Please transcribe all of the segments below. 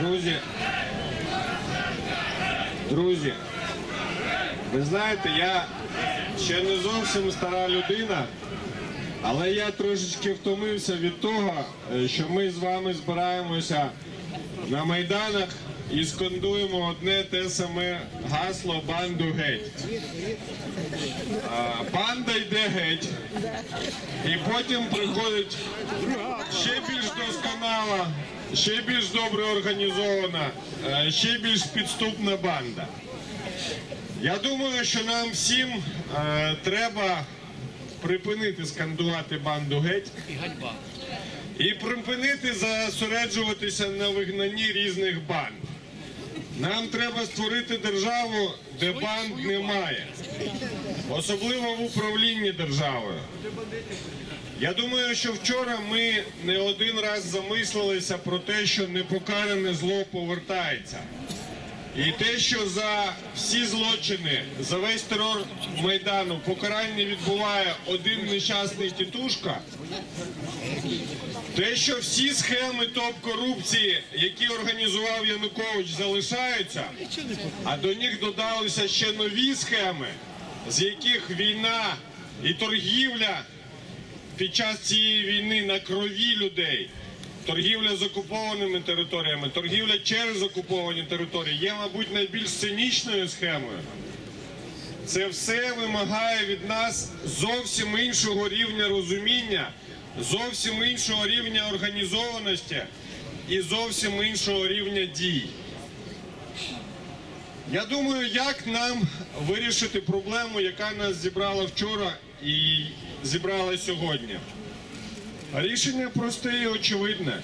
Друзі, друзі, ви знаєте, я ще не зовсім стара людина, але я трошечки втомився від того, е, що ми з вами збираємося на майданах і скандуємо одне те саме гасло банду геть. Банда йде геть, і потім приходить ще більш досконала, ще більш добре організована, е, ще більш підступна банда. Я думаю, що нам всім е, треба припинити скандувати банду геть і припинити зосереджуватися на вигнанні різних банд. Нам треба створити державу, де банд немає, особливо в управлінні державою. Я думаю, що вчора ми не один раз замислилися про те, що непокаране зло повертається. І те, що за всі злочини, за весь терор Майдану покарання відбуває один нещасний тітушка, те, що всі схеми топ-корупції, які організував Янукович, залишаються, а до них додалися ще нові схеми, з яких війна і торгівля під час цієї війни на крові людей, торгівля з окупованими територіями, торгівля через окуповані території є, мабуть, найбільш цинічною схемою. Це все вимагає від нас зовсім іншого рівня розуміння, зовсім іншого рівня організованості і зовсім іншого рівня дій. Я думаю, як нам вирішити проблему, яка нас зібрала вчора і зібрала сьогодні. Рішення просте і очевидне.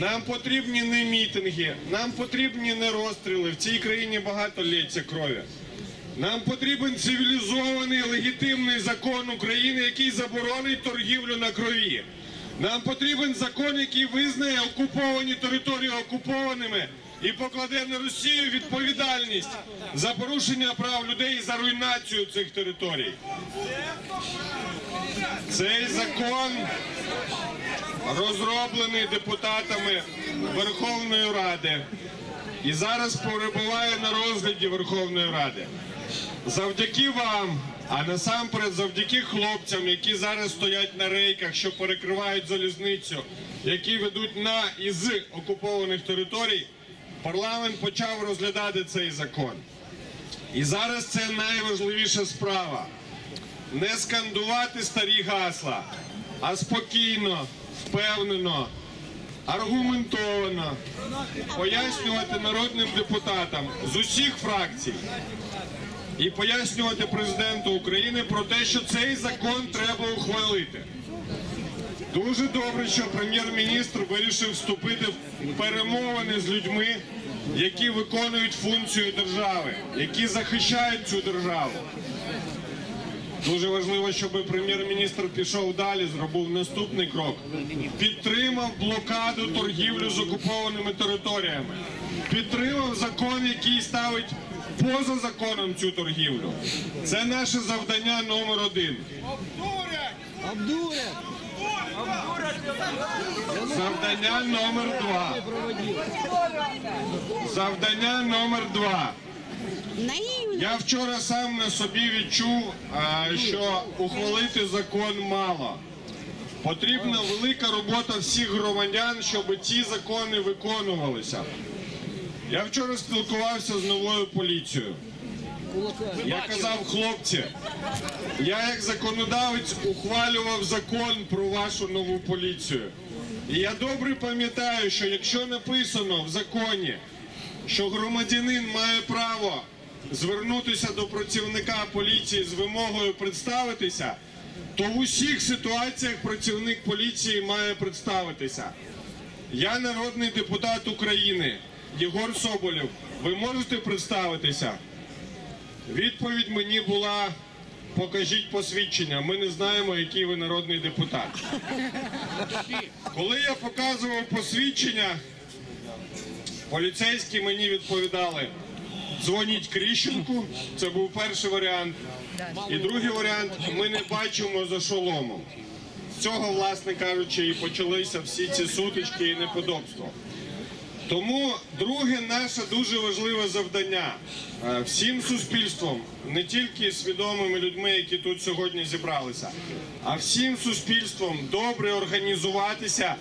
Нам потрібні не мітинги, нам потрібні не розстріли. В цій країні багато лється крові. Нам потрібен цивілізований легітимний закон України, який заборонить торгівлю на крові. Нам потрібен закон, який визнає окуповані території окупованими і покладе на Росію відповідальність за порушення прав людей і за руйнацію цих територій. Цей закон розроблений депутатами Верховної Ради і зараз перебуває на розгляді Верховної Ради. Завдяки вам, а насамперед завдяки хлопцям, які зараз стоять на рейках, що перекривають залізницю, які ведуть на і з окупованих територій, парламент почав розглядати цей закон. І зараз це найважливіша справа. Не скандувати старі гасла, а спокійно, впевнено, аргументовано пояснювати народним депутатам з усіх фракцій і пояснювати президенту України про те, що цей закон треба ухвалити. Дуже добре, що прем'єр-міністр вирішив вступити в перемовини з людьми, які виконують функцію держави, які захищають цю державу. Дуже важливо, щоб прем'єр-міністр пішов далі, зробив наступний крок. Підтримав блокаду торгівлю з окупованими територіями. Підтримав закон, який ставить поза законом цю торгівлю. Це наше завдання номер один. Обдурять! Завдання номер два. Завдання номер два. Я вчора сам на собі відчув, що ухвалити закон мало. Потрібна велика робота всіх громадян, щоб ці закони виконувалися. Я вчора спілкувався з новою поліцією. Я казав, хлопці, я як законодавець ухвалював закон про вашу нову поліцію. І я добре пам'ятаю, що якщо написано в законі, що громадянин має право звернутися до працівника поліції з вимогою представитися, то в усіх ситуаціях працівник поліції має представитися. Я народний депутат України Єгор Соболєв. Ви можете представитися? Відповідь мені була: покажіть посвідчення. Ми не знаємо, який ви народний депутат. Коли я показував посвідчення, поліцейські мені відповідали: дзвоніть Кріщенку. Це був перший варіант. І другий варіант ми не бачимо за шоломом. З цього, власне кажучи, і почалися всі ці сутички і неподобства. Тому друге наше дуже важливе завдання е, всім суспільством, не тільки свідомими людьми, які тут сьогодні зібралися, а всім суспільством добре організуватися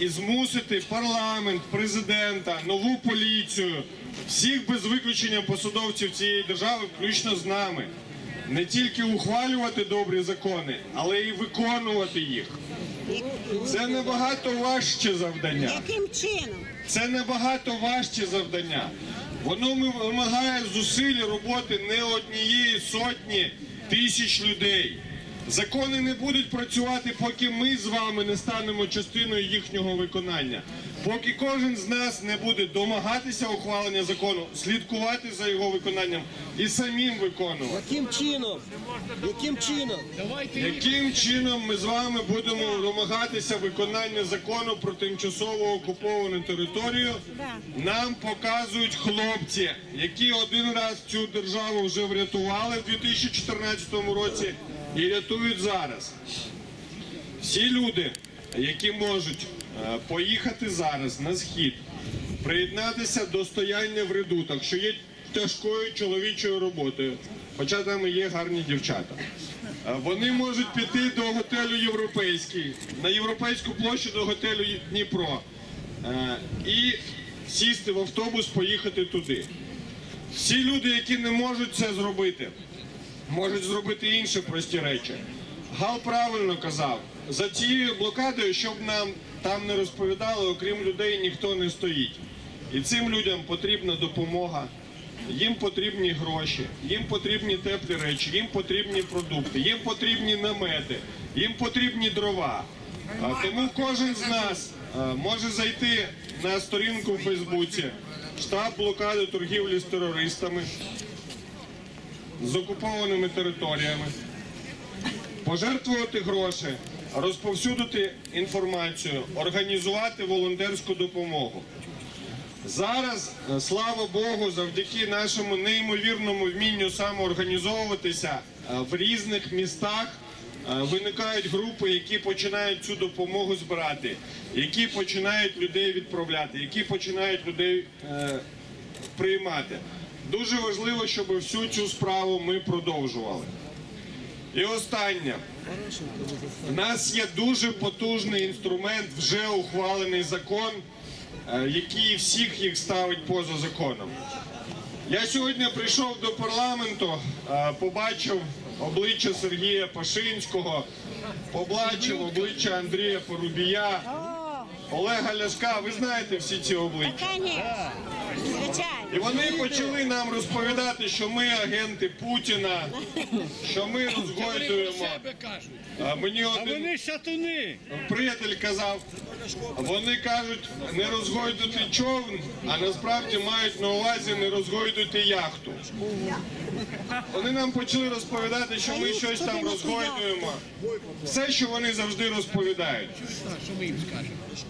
і змусити парламент, президента, нову поліцію, всіх без виключення посадовців цієї держави, включно з нами, не тільки ухвалювати добрі закони, але і виконувати їх. Це набагато важче завдання. Яким чином? Це набагато важче завдання. Воно вимагає зусиль роботи не однієї сотні тисяч людей. Закони не будуть працювати, поки ми з вами не станемо частиною їхнього виконання. Поки кожен з нас не буде домагатися ухвалення закону, слідкувати за його виконанням і самим виконувати. Яким чином? Яким чином? Яким чином ми з вами будемо домагатися виконання закону про тимчасово окуповану територію? Нам показують хлопці, які один раз цю державу вже врятували в 2014 році і рятують зараз. Всі люди, які можуть поїхати зараз на схід, приєднатися до стояння в редутах, що є тяжкою чоловічою роботою, хоча там і є гарні дівчата. Е, Вони можуть піти до готелю Європейський, на європейську площу до готелю Дніпро е, і сісти в автобус, поїхати туди. Всі люди, які не можуть це зробити, можуть зробити інші прості речі. Гал правильно казав, за цією блокадою, щоб нам там не розповідали, окрім людей ніхто не стоїть. І цим людям потрібна допомога, їм потрібні гроші, їм потрібні теплі речі, їм потрібні продукти, їм потрібні намети, їм потрібні дрова. Тому кожен з нас може зайти на сторінку в Фейсбуці, штаб блокади торгівлі з терористами з окупованими територіями, пожертвувати гроші, розповсюдити інформацію, організувати волонтерську допомогу. Зараз, е, слава Богу, завдяки нашому неймовірному вмінню самоорганізовуватися е, в різних містах е, виникають групи, які починають цю допомогу збирати, які починають людей відправляти, які починають людей приймати. Дуже важливо, щоб всю цю справу ми продовжували. І останнє. У нас є дуже потужний інструмент, вже ухвалений закон, е, який всіх їх ставить поза законом. Я сьогодні прийшов до парламенту, е, побачив обличчя Сергія Пашинського, побачив обличчя Андрія Порубія, Олега Ляшка. Ви знаєте всі ці обличчя. Звичайно. І вони почали нам розповідати, що ми агенти Путіна, що ми розгойдуємо. А мені один вони шатуни. приятель казав, вони кажуть, не розгойдути човн, а насправді мають на увазі не розгойдути яхту. Вони нам почали розповідати, що ми щось там розгойдуємо. Все, що вони завжди розповідають.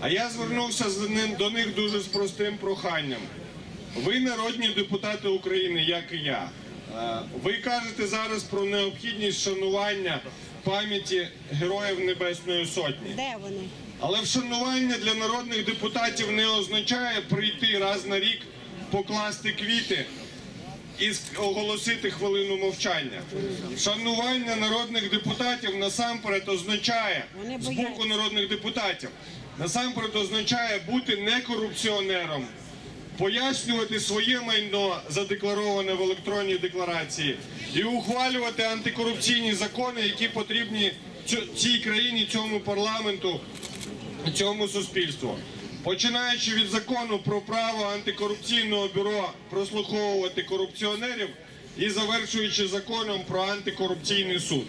А я звернувся з ним до них дуже з простим проханням. Ви народні депутати України, як і я. Е, Ви кажете зараз про необхідність шанування пам'яті героїв Небесної Сотні. Де вони? Але вшанування для народних депутатів не означає прийти раз на рік, покласти квіти і оголосити хвилину мовчання. Шанування народних депутатів насамперед означає з боку народних депутатів. Насамперед означає бути не корупціонером, пояснювати своє майно задеклароване в електронній декларації і ухвалювати антикорупційні закони, які потрібні цій країні, цьому парламенту, цьому суспільству. Починаючи від закону про право антикорупційного бюро прослуховувати корупціонерів і завершуючи законом про антикорупційний суд.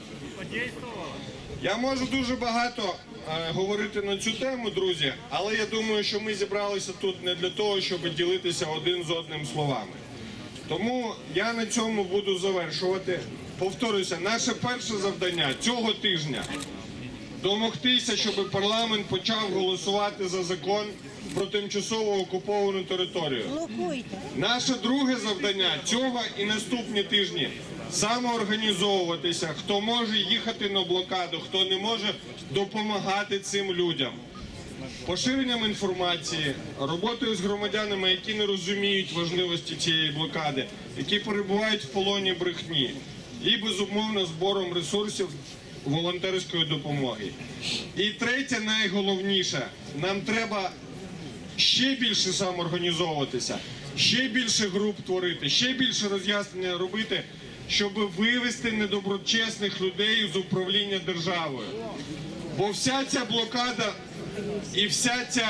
Я можу дуже багато е, говорити на цю тему, друзі, але я думаю, що ми зібралися тут не для того, щоб ділитися один з одним словами. Тому я на цьому буду завершувати. Повторюся, наше перше завдання цього тижня домогтися, щоб парламент почав голосувати за закон про тимчасово окуповану територію. Блокуйте. Наше друге завдання цього і наступні тижні самоорганізовуватися, хто може їхати на блокаду, хто не може допомагати цим людям. поширенням інформації, роботою з громадянами, які не розуміють важливості цієї блокади, які перебувають в полоні брехні, і безумовно збором ресурсів волонтерської допомоги. І третє, найголовніше, нам треба ще більше самоорганізовуватися, ще більше груп творити, ще більше роз'яснення робити, щоб вивести недоброчесних людей з управління державою. Бо вся ця блокада і вся ця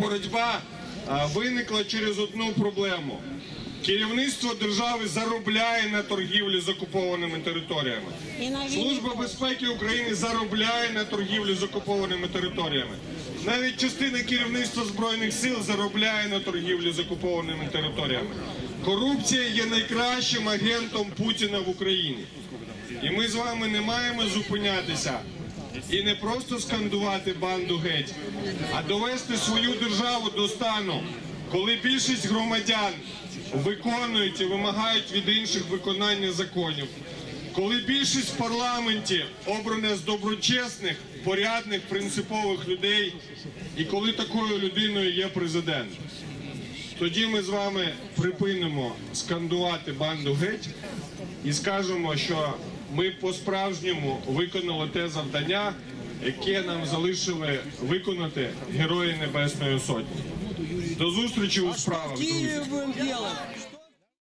боротьба виникла через одну проблему. Керівництво держави заробляє на торгівлі з окупованими територіями. Служба безпеки України заробляє на торгівлі з окупованими територіями. Навіть частина керівництва збройних сил заробляє на торгівлі з окупованими територіями. Корупція є найкращим агентом Путіна в Україні. І ми з вами не маємо зупинятися і не просто скандувати банду геть, а довести свою державу до стану, коли більшість громадян виконують і вимагають від інших виконання законів. Коли більшість в парламенті обрана з доброчесних, порядних, принципових людей, і коли такою людиною є президент, тоді ми з вами припинимо скандувати банду геть і скажемо, що ми по-справжньому виконали те завдання, яке нам залишили виконати герої Небесної Сотні. До зустрічі у справах.